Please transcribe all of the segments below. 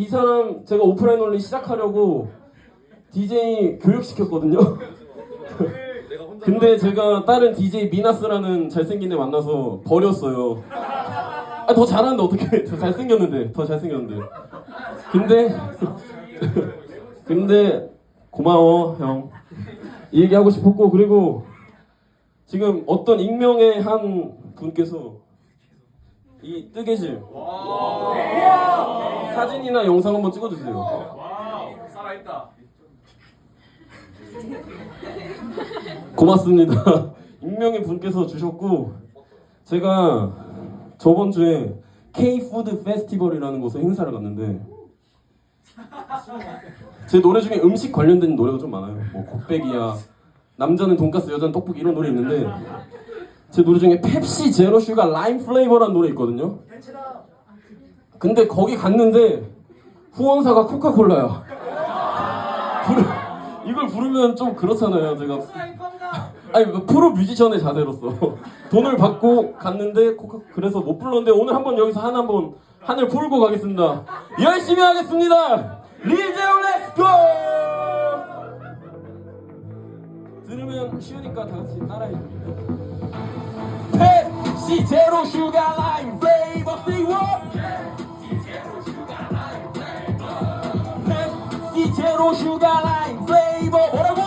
이 사람 제가 오프라인 올리 시작하려고 DJ 교육시켰거든요. 근데 제가 다른 DJ 미나스라는 잘생긴 애 만나서 버렸어요. 아, 더 잘하는데 어떻게? 더 잘생겼는데, 더 잘생겼는데. 근데 근데 고마워 형. 이 얘기 하고 싶었고 그리고 지금 어떤 익명의 한 분께서 이 뜨개질 사진이나 영상 한번 찍어주세요. 살아있다. 고맙습니다. 익명의 분께서 주셨고 제가 저번 주에 K 푸드 페스티벌이라는 곳에 행사를 갔는데 제 노래 중에 음식 관련된 노래가 좀 많아요. 뭐 곱빼기야, 남자는 돈가스, 여자는 떡볶이 이런 노래 있는데 제 노래 중에 펩시 제로 슈가 라임 플레이버라는 노래 있거든요. 근데 거기 갔는데 후원사가 코카콜라야. 부르, 이걸 부르면 좀 그렇잖아요. 제가 아니 뭐 프로 뮤지션의 자세로서 돈을 받고 갔는데 코카 그래서 못 불렀는데 오늘 한번 여기서 하나 한번 한을 풀고 가겠습니다. 열심히 하겠습니다. 리제오 렛츠고! 들으면 쉬우니까 다 같이 따라해 주세요. 펩시 제로 슈가 라임 플레이버 세이워 제로 슈가 라임 플레이버 뭐라고?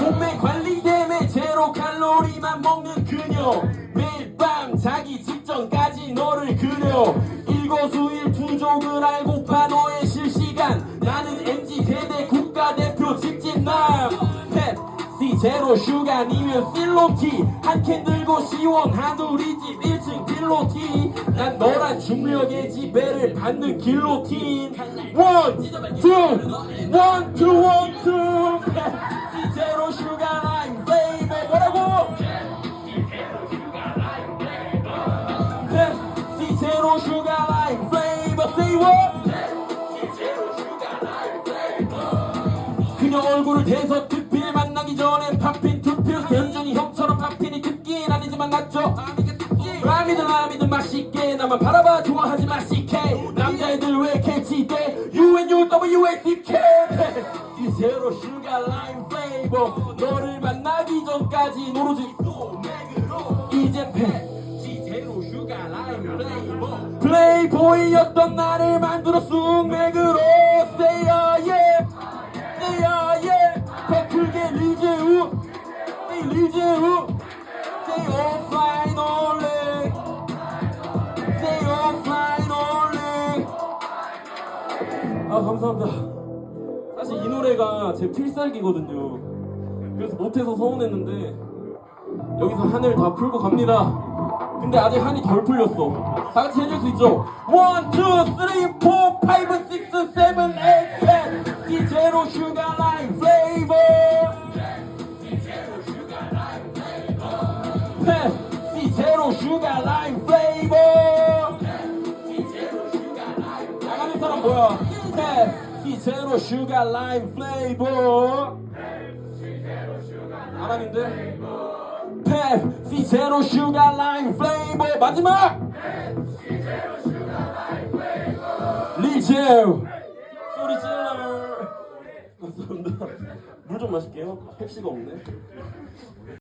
몸매 관리 때문에 제로 칼로리만 먹는 그녀. 매일 밤 자기 직전까지 너를 그려. 일거수일투족을 알고파 너의 실시간. 나는 MZ 세대 국가대표 펩시 제로 슈가 아니면 필로티. 한 캔 들고 시원한 우리 집 1층 필로티. 난 너란 중력의 지배를 받는 길로틴. 원, 투, 원, 투, 원, 투 펩시 제로 슈가 라임 뭐라고? 펩시 제로 슈가 라임 what? 그녀 얼굴을 대서 전에 팝핀 투필 현준이 형처럼 팝핀이 특긴 아니지만 낫죠? 라미든 라미든 맛있게 나만 바라봐 좋아하지 마 CK 남자애들 왜 캐치돼 UNUWACK 이 제로 슈가 라임 플레이버 너를 만나기 전까지 노로지. 이제 팩 제로 슈가 라임 플레이버. 플레이보이였던 나를 만들어 쑥맥으로 아 감사합니다. 사실 이 노래가 제 필살기거든요. 그래서 못해서 서운했는데 여기서 한을 다 풀고 갑니다. 근데 아직 한이 덜 풀렸어. 다 같이 해줄 수 있죠? 1, 2, 3, 4, 5, 6, 7, 8, 10이 제로 슈가 라인 플레이버. 펩시 제로 슈가 라임 플레이버. 나가는 사람 뭐야 펩 시 제로 슈가 라임 플레이버 안 하는데 펩시 제로 슈가 라임 플레이버 마지막. 리제우 소리 질러 감사합니다. 물 좀 마실게요. 펩시가 없네